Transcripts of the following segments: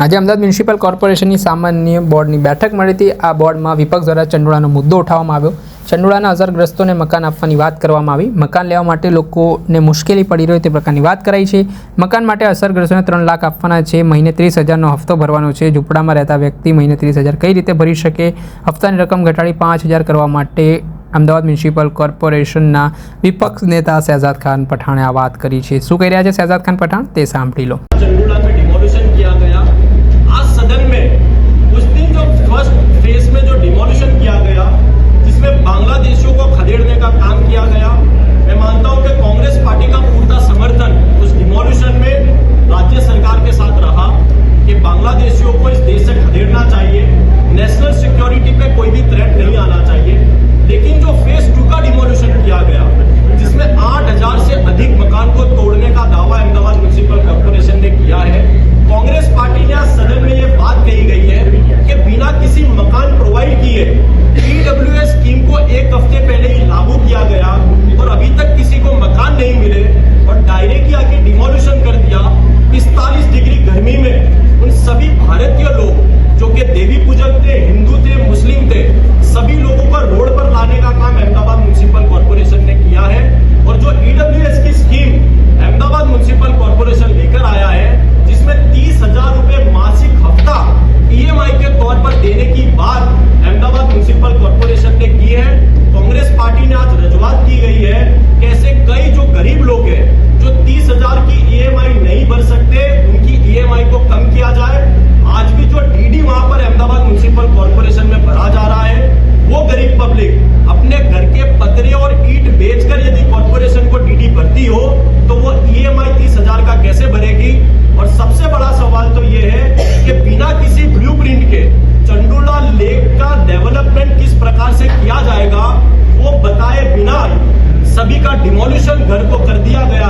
આજે અમદાવાદ મ્યુનિસિપલ કોર્પોરેશનની સામાન્ય બોર્ડની બેઠક મળી હતી આ બોર્ડમાં વિપક્ષ દ્વારા ચંડોળાનો મુદ્દો ઉઠાવવામાં આવ્યો. ચંડોળાના અસરગ્રસ્તોને મકાન આપવાની વાત કરવામાં આવી. મકાન લેવા માટે લોકોને મુશ્કેલી પડી રહી તે પ્રકારની વાત કરાઈ છે. મકાન માટે અસરગ્રસ્તોને ત્રણ લાખ આપવાના છે. મહિને ત્રીસ હજારનો હપ્તો ભરવાનો છે. ઝૂંપડામાં રહેતા વ્યક્તિ મહિને ત્રીસ હજાર કઈ રીતે ભરી શકે? હપ્તાની રકમ ઘટાડી પાંચ હજાર કરવા માટે અમદાવાદ મ્યુનિસિપલ કોર્પોરેશનના વિપક્ષ નેતા શહેજાદ ખાન પઠાણે આ વાત કરી છે. શું કહી રહ્યા છે શહેજાદ ખાન પઠાણ? તે સાંભળી લો. में जो का कैसे भरेगी और सबसे बड़ा सवाल तो ये है कि बिना किसी ब्लूप्रिंट के चंडूला लेक का डेवलपमेंट किस प्रकार से किया जाएगा, वो बताए बिना सभी का डिमोल्यूशन घर को कर दिया गया।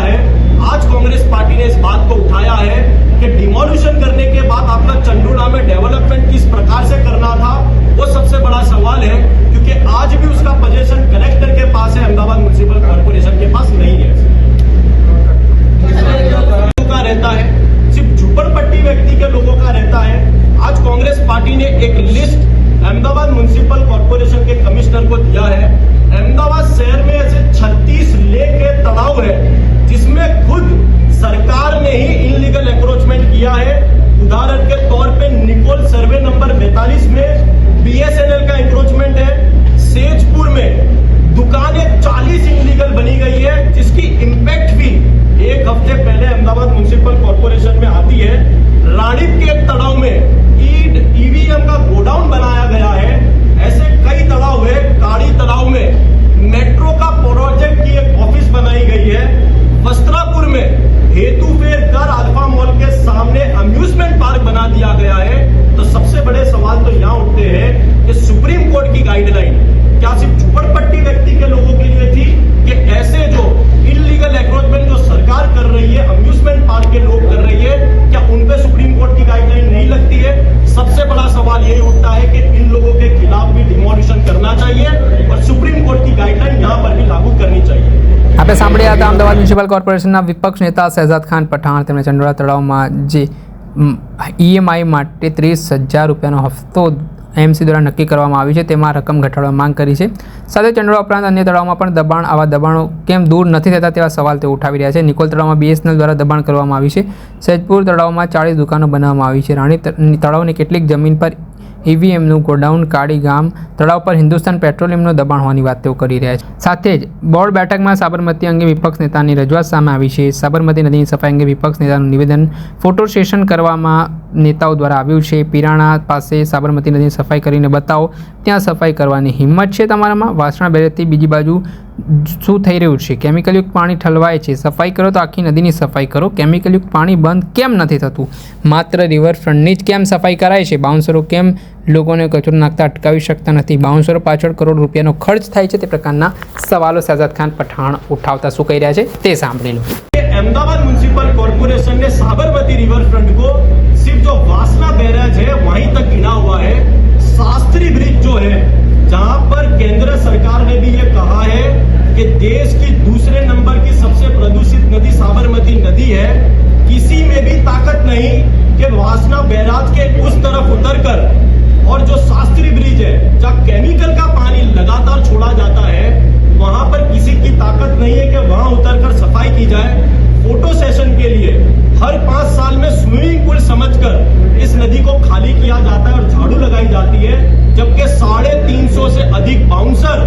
सर्वे नंबर 42 में बीएसएनएल का एंक्रोचमेंट है सेजपुर में दुकानें 40 इनलीगल बनी અમદાવાદ મ્યુનિસિપલ કોર્પોરેશનના વિપક્ષ નેતા શહેજાદ ખાન પઠાણ તેમણે ચંડોળા તળાવમાં જે ઈએમઆઈ માટે ત્રીસ હજાર રૂપિયાનો હફતો એમસી દ્વારા નક્કી કરવામાં આવી છે, તેમાં રકમ ઘટાડવા માંગ કરી છે. સાથે ચંડોળા ઉપરાંત અન્ય તળાવમાં પણ દબાણ, આવા દબાણો કેમ દૂર નથી થતા તેવા સવાલ તેઓ ઉઠાવી રહ્યા છે. નિકોલ તળાવમાં બીએસએનએલ દ્વારા દબાણ કરવામાં આવી છે. સૈદપુર તળાવમાં ચાળીસ દુકાનો બનાવવામાં આવી છે. રાણી તળાવની કેટલીક જમીન પર ઈવીએમનું ગોડાઉન, કાળી ગામ, તળાવ પર હિન્દુસ્તાન પેટ્રોલિયમનું દબાણ હોવાની વાત તેઓ કરી રહ્યા છે. સાથે જ બોર્ડ બેઠકમાં સાબરમતી અંગે વિપક્ષ નેતાની રજૂઆત સામે આવી છે. સાબરમતી નદીની સફાઈ અંગે વિપક્ષ નેતાનું નિવેદન ફોટો સેશન કરવામાં નેતાઓ દ્વારા આવ્યું છે. પિરાણા પાસે સાબરમતી નદીની સફાઈ કરીને બતાવો. ત્યાં સફાઈ કરવાની હિંમત છે તમારામાં? વાસણા બેરેજથી બીજી બાજુ શું થઈ રહ્યું છે કેમિકલયુક્ત પાણી ઠલવાય છે સફાઈ કરો તો આખી નદીની સફાઈ કરો કેમિકલયુક્ત પાણી બંધ કેમ નથી થતું માત્ર રિવરફ્રન્ટની જ કેમ સફાઈ કરાય છે બાઉન્સરો કેમ લોકોને કચરો નાખતા અટકાવી શકતા નથી બાઉન્સરો પાછળ કરોડ રૂપિયાનો ખર્ચ થાય છે તે પ્રકારના સવાલો શહેજાદ ખાન પઠાણ ઉઠાવતા શું કહી રહ્યા છે તે સાંભળી લો कि अहमदाबाद म्यूनिसिपल कॉर्पोरेशन ने साबरमती रिवर फ्रंट को सिर्फ जो वासना बैराज है वहीं तक गिना हुआ है शास्त्री ब्रिज जो है जहाँ पर केंद्र सरकार ने भी ये कहा है कि देश की दूसरे नंबर की सबसे प्रदूषित नदी साबरमती नदी है। किसी में भी ताकत नहीं कि वासना बैराज के उस तरफ़ उतरकर और जो शास्त्री ब्रिज है, जहाँ केमिकल का पानी लगातार छोड़ा जाता है, वहाँ पर किसी की ताकत नहीं है कि वहाँ उतरकर सफ़ाई की जाए। फ़ोटो सेशन के लिए हर पाँच साल में स्विमिंग पूल समझकर इस नदी को खाली किया जाता है और झाड़ू लगाई जाती है जबकि साढ़े तीन सौ से अधिक बाउंसर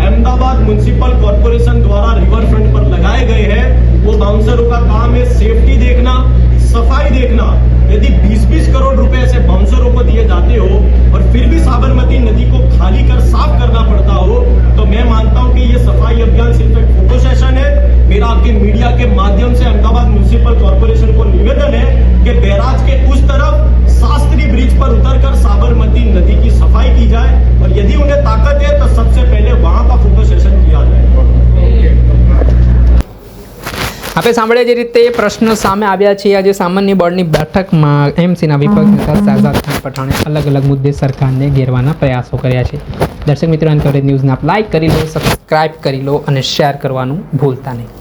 अहमदाबाद म्यूनिसिपल कॉरपोरेशन द्वारा रिवर फ्रंट पर लगाए गए हैं। वो बाउंसरों का काम है सेफ्टी देखना, सफ़ाई देखना। यदि 20-20 करोड़ रुपए ऐसे बाउंसरों को दिए जाते हो और फिर भी साबरमती नदी को खाली कर साफ़ करना पड़ता हो तो मैं मानता हूँ कि ये सफ़ाई अभियान सिर्फ़ एक फ़ोटो सेशन है। मेरा आपके मीडिया के माध्यम से अहमदाबाद म्यूनिसिपल कॉरपोरेशन को निवेदन है कि આપણે સાંભળ્યા જે રીતે પ્રશ્નો સામે આવ્યા છે, આજે સામાન્ય બોર્ડની બેઠકમાં એમસીના વિપક્ષ નેતા શહેજાદ ખાન પઠાણે અલગ અલગ મુદ્દે સરકારને ઘેરવાના પ્રયાસો કર્યા છે. દર્શક મિત્રો એન કવરેજ ન્યૂઝને આપ લાઇક કરી લો સબસ્ક્રાઇબ કરી લો અને શેર કરવાનું ભૂલતા નહીં.